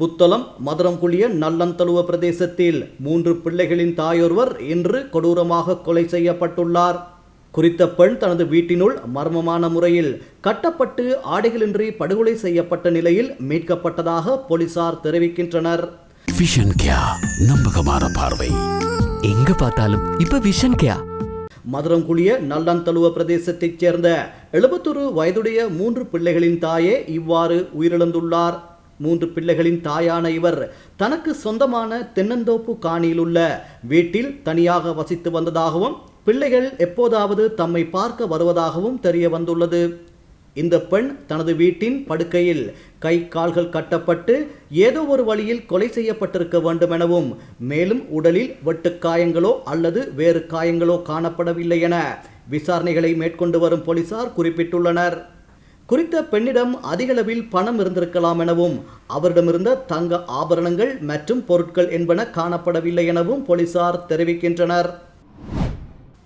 புத்தளம் மதுரங்குழிய நல்லந்தழுவ பிரதேசத்தில் மூன்று பிள்ளைகளின் தாயொருவர் இன்று கொடூரமாக கொலை செய்யப்பட்டுள்ளார். குறித்த பெண் தனது வீட்டினுள் மர்மமான முறையில் கட்டப்பட்டு ஆடைகளின்றி படுகொலை செய்யப்பட்ட நிலையில் மீட்கப்பட்டதாக போலீசார் தெரிவிக்கின்றனர். விஷன் கியா நம்பகமான பார்வை. எங்க பார்த்தாலும் இப்ப விஷன் கேயா மதுரங்குழிய நல்லந்தழுவ பிரதேசத்தைச் சேர்ந்த எழுபத்தொரு வயதுடைய மூன்று பிள்ளைகளின் தாயே இவ்வாறு உயிரிழந்துள்ளார். மூன்று பிள்ளைகளின் தாயான இவர் தனக்கு சொந்தமான தென்னந்தோப்பு காணியிலுள்ள வீட்டில் தனியாக வசித்து வந்ததாகவும் பிள்ளைகள் எப்போதாவது தம்மை பார்க்க வருவதாகவும் தெரிய வந்துள்ளது. இந்த பெண் தனது வீட்டின் படுக்கையில் கை கால்கள் கட்டப்பட்டு ஏதோ ஒரு வழியில் கொலை செய்யப்பட்டிருக்க வேண்டும் எனவும் மேலும் உடலில் வெட்டுக்காயங்களோ அல்லது வேறு காயங்களோ காணப்படவில்லை என விசாரணைகளை மேற்கொண்டு வரும் போலீசார் குறிப்பிட்டுள்ளனர். குறித்த பெண்ணிடம் அதிகளவில் பணம் இருந்திருக்கலாம் எனவும் அவரிடமிருந்த தங்க ஆபரணங்கள் மற்றும் பொருட்கள் என்பன காணப்படவில்லை எனவும் போலீசார் தெரிவிக்கின்றனர்.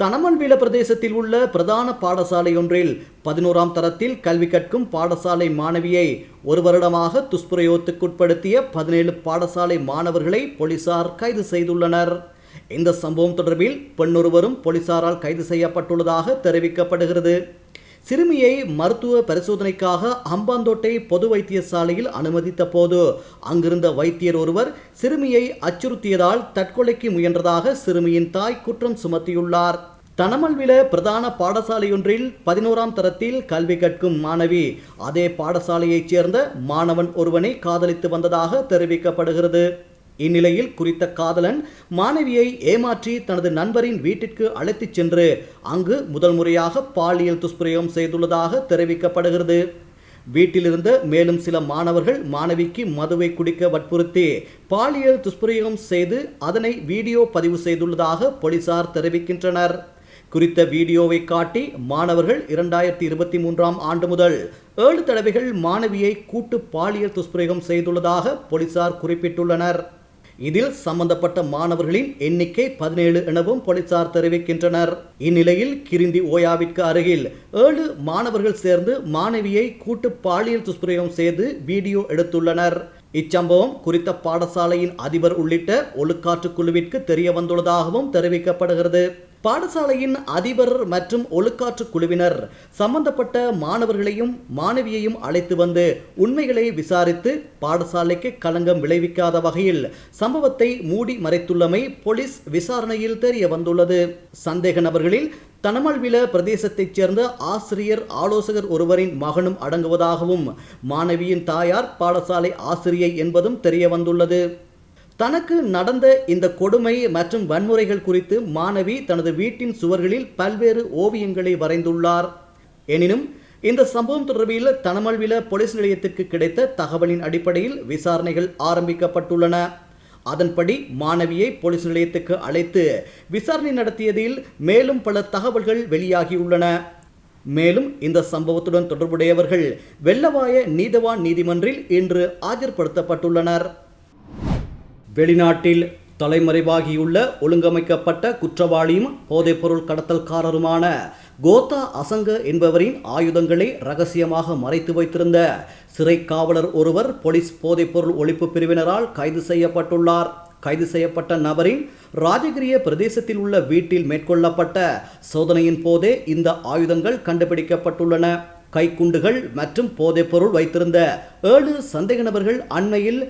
தனமன்வீல பிரதேசத்தில் உள்ள பிரதான பாடசாலை ஒன்றில் பதினோராம் தரத்தில் கல்வி கற்கும் பாடசாலை மாணவியை ஒரு வருடமாக துஷ்பிரயோகத்துக்குட்படுத்திய பதினேழு பாடசாலை மாணவர்களை போலீசார் கைது செய்துள்ளனர். இந்த சம்பவம் தொடர்பில் பெண்ணொருவரும் போலீசாரால் கைது செய்யப்பட்டுள்ளதாக தெரிவிக்கப்படுகிறது. சிறுமியை மருத்துவ பரிசோதனைக்காக அம்பாந்தோட்டை பொது வைத்தியசாலையில் அனுமதித்த போது அங்கிருந்த வைத்தியர் ஒருவர் சிறுமியை அச்சுறுத்தியதால் தற்கொலைக்கு முயன்றதாக சிறுமியின் தாய் குற்றம் சுமத்தியுள்ளார். தனமல்வில பிரதான பாடசாலையொன்றில் பதினோராம் தரத்தில் கல்வி கற்கும் மாணவி அதே பாடசாலையைச் சேர்ந்த மாணவன் ஒருவனை காதலித்து வந்ததாக தெரிவிக்கப்படுகிறது. இந்நிலையில் குறித்த காதலன் மாணவியை ஏமாற்றி தனது நண்பரின் வீட்டிற்கு அழைத்துச் சென்று அங்கு முதல் முறையாக பாலியல் துஷ்பிரயோகம் செய்துள்ளதாக தெரிவிக்கப்படுகிறது. வீட்டிலிருந்த மேலும் சில மாணவர்கள் மாணவிக்கு மதுவை குடிக்க வற்புறுத்தி பாலியல் துஷ்பிரயோகம் செய்து அதனை வீடியோ பதிவு செய்துள்ளதாக போலீசார் தெரிவிக்கின்றனர். குறித்த வீடியோவை காட்டி மாணவர்கள் இரண்டாயிரத்தி இருபத்தி மூன்றாம் ஆண்டு முதல் ஏழு தடவைகள் மாணவியை கூட்டு பாலியல் துஷ்பிரயோகம் செய்துள்ளதாக போலீசார் குறிப்பிட்டுள்ளனர். இதில் சம்பந்தப்பட்ட மாணவர்களின் எண்ணிக்கை பதினேழு எனவும் போலீசார் தெரிவிக்கின்றனர். இந்நிலையில் கிரிந்தி ஓயாவிற்கு அருகில் ஏழு மாணவர்கள் சேர்ந்து மாணவியை கூட்டு பாலியல் துஷ்பிரயோகம் செய்து வீடியோ எடுத்துள்ளனர். இச்சம்பவம் குறித்த பாடசாலையின் அதிபர் உள்ளிட்ட ஒழுக்காற்று குழுவிற்கு தெரிய வந்துள்ளதாகவும் தெரிவிக்கப்படுகிறது. பாடசாலையின் அதிபர் மற்றும் ஒழுக்காற்று குழுவினர் சம்பந்தப்பட்ட மாணவர்களையும் மாணவியையும் அழைத்து வந்து உண்மைகளை விசாரித்து பாடசாலைக்கு களங்கம் விளைவிக்காத வகையில் சம்பவத்தை மூடி மறைத்துள்ளமை போலீஸ் விசாரணையில் தெரிய வந்துள்ளது. சந்தேக நபர்களில் தனமல்வில பிரதேசத்தைச் சேர்ந்த ஆசிரியர் ஆலோசகர் ஒருவரின் மகனும் அடங்குவதாகவும் மாணவியின் தாயார் பாடசாலை ஆசிரியை என்பதும் தெரிய வந்துள்ளது. தனக்கு நடந்த இந்த கொடுமை மற்றும் வன்முறைகள் குறித்து மாணவி தனது வீட்டின் சுவர்களில் பல்வேறு ஓவியங்களை வரைந்துள்ளார். எனினும் இந்த சம்பவம் தொடர்பில் தனமல்வில போலீஸ் நிலையத்திற்கு கிடைத்த தகவலின் அடிப்படையில் விசாரணைகள் ஆரம்பிக்கப்பட்டுள்ளன. அதன்படி மாணவியை போலீஸ் நிலையத்துக்கு அழைத்து விசாரணை நடத்தியதில் மேலும் பல தகவல்கள் வெளியாகியுள்ளன. மேலும் இந்த சம்பவத்துடன் தொடர்புடையவர்கள் வெள்ளவாய நீதவான் நீதிமன்றில் இன்று ஆஜர்படுத்தப்பட்டுள்ளனர். வெளிநாட்டில் தலைமறைவாகியுள்ள ஒழுங்கமைக்கப்பட்ட குற்றவாளியும் போதைப்பொருள் கடத்தல்காரருமான கோத்தா அசங்க என்பவரின் ஆயுதங்களை ரகசியமாக மறைத்து வைத்திருந்த சிறை காவலர் ஒருவர் போலீஸ் போதைப்பொருள் ஒழிப்பு பிரிவினரால் கைது செய்யப்பட்டுள்ளார். கைது செய்யப்பட்ட நபரின் ராஜகிரிய பிரதேசத்தில் உள்ள வீட்டில் மேற்கொள்ளப்பட்ட சோதனையின் போதே இந்த ஆயுதங்கள் கண்டுபிடிக்கப்பட்டுள்ளன. கைக்குண்டுகள் மற்றும் போதைப்பொருள் வைத்திருந்த ஏழு சந்தேக நபர்கள் அண்மையில்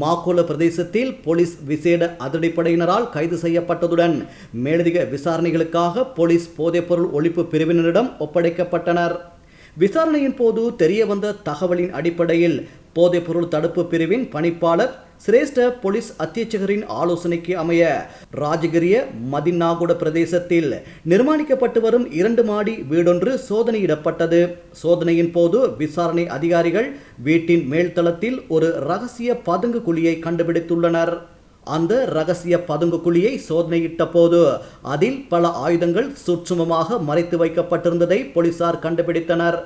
மாக்கோல பிரதேசத்தில் போலீஸ் விசேட அதிரடிப்படையினரால் கைது செய்யப்பட்டதுடன் மேலதிக விசாரணைகளுக்காக போலீஸ் போதைப்பொருள் ஒழிப்பு பிரிவினரிடம் ஒப்படைக்கப்பட்டனர். விசாரணையின் போது தெரிய வந்த தகவலின் அடிப்படையில் போதைப்பொருள் தடுப்பு பிரிவின் பணிப்பாளர் சிரேஷ்ட போலீஸ் அத்தியட்சகரின் ஆலோசனைக்கு அமைய ராஜகிரிய மதிநாகுட பிரதேசத்தில் நிர்மாணிக்கப்பட்டு வரும் இரண்டு மாடி வீடொன்று சோதனையிடப்பட்டது. சோதனையின் போது விசாரணை அதிகாரிகள் வீட்டின் மேல்தளத்தில் ஒரு ரகசிய பதுங்கு குழியை கண்டுபிடித்துள்ளனர். அந்த ரகசிய பதுங்கு குழியை சோதனையிட்ட போது அதில் பல ஆயுதங்கள் சூட்சுமமாக மறைத்து வைக்கப்பட்டிருந்ததை போலீசார் கண்டுபிடித்தனர்.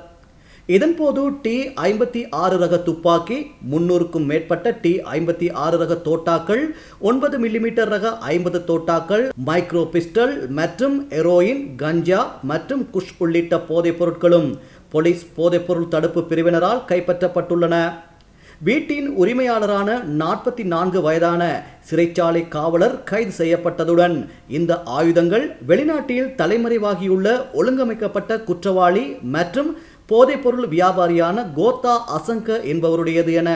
இதன்போது டி ஐம்பத்தி ஆறு ரக துப்பாக்கி முன்னூறுக்கும் மேற்பட்ட டி ஐம்பத்தி ஆறு ரக தோட்டாக்கள் ஒன்பது மில்லிமீட்டர் ரக ஐம்பது தோட்டாக்கள் மைக்ரோ பிஸ்டல் மற்றும் எரோயின் கஞ்சா மற்றும் குஷ் உள்ளிட்ட போதைப் பொருட்களும் போலீஸ் போதைப்பொருள் தடுப்பு பிரிவினரால் கைப்பற்றப்பட்டுள்ளன. வீட்டின் உரிமையாளரான நாற்பத்தி நான்கு வயதான சிறைச்சாலை காவலர் கைது செய்யப்பட்டதுடன் இந்த ஆயுதங்கள் வெளிநாட்டில் தலைமறைவாகியுள்ள ஒழுங்கமைக்கப்பட்ட குற்றவாளி மற்றும் போதைப்பொருள் வியாபாரியான கோத்தா அசங்க என்பவருடையது என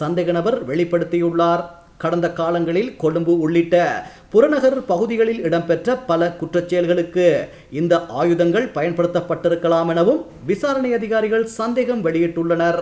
சந்தேக நபர் வெளிப்படுத்தியுள்ளார். கடந்த காலங்களில் கொழும்பு உள்ளிட்ட புறநகர் பகுதிகளில் இடம்பெற்ற பல குற்றச்செயல்களுக்கு இந்த ஆயுதங்கள் பயன்படுத்தப்பட்டிருக்கலாம் எனவும் விசாரணை அதிகாரிகள் சந்தேகம் வெளியிட்டுள்ளனர்.